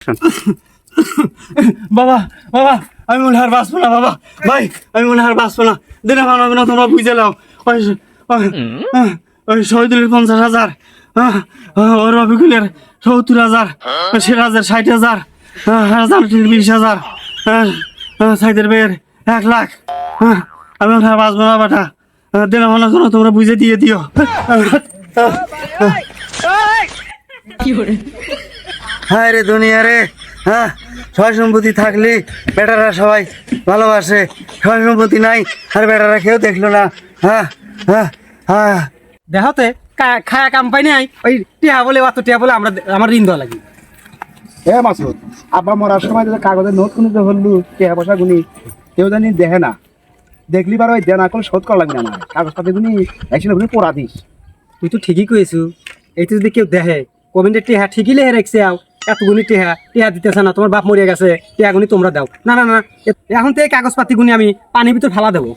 বাবা বাবা আমি মনে আর বাঁচবো না বাবা। ভাই আমি মনে আর বাঁচবো না। দিনে ভালো না তোমরা বুঝে নাও ওই ওই শহীদুলের পঞ্চাশ হাজার আহ, আহ, ওই রবিকুলের সত্তর হাজার সিরাজের ষাট হাজার হাজার বিশ হাজার সাইদের বের এক লাখ আমি মনে আর বাঁচবো না বাটা দিনে ভালো কোনো তোমরা বুঝে দিয়ে দিও। হায় রে দুনিয়া রে হ্যাঁ? সয় সম্পত্তি থাকলে বেটারা সবাই ভালোবাসে। সয় সম্পত্তি নাই আর বেটারা কেউ দেখল না। হ্যাঁ? হ্যাঁ? হ্যাঁ? দেহতে খায়া কাম পাই নাই ওই টিয়া বলে অত টিয়া বলে আমরা আমার ঋণ দেওয়া লাগে এ মাসুদ আব্বা মরার সময় যে কাগজের নোট কোনো যে হল্লু টাকা পয়সা গুনি কেউ জানি দেখে না। দেখলি বার ওই দেনা করে শোধ করা লাগবে না আমার। কাগজপাতি গুনি একশো গুনি পোড়া দিস। তুই তো ঠিকই কইছু এইটা যদি কেউ দেখে কবেন যে টিহা ঠিকই লেহে রাখছে আও। এতগুনি টেহা টেহা দিতেছে না, তোমার বাপ মরিয়া গেছে টেহাগুনি তোমরা দাও। না না না এখন থেকে কাগজপাতি আমি পানির ভিতর ফেলা দেবো।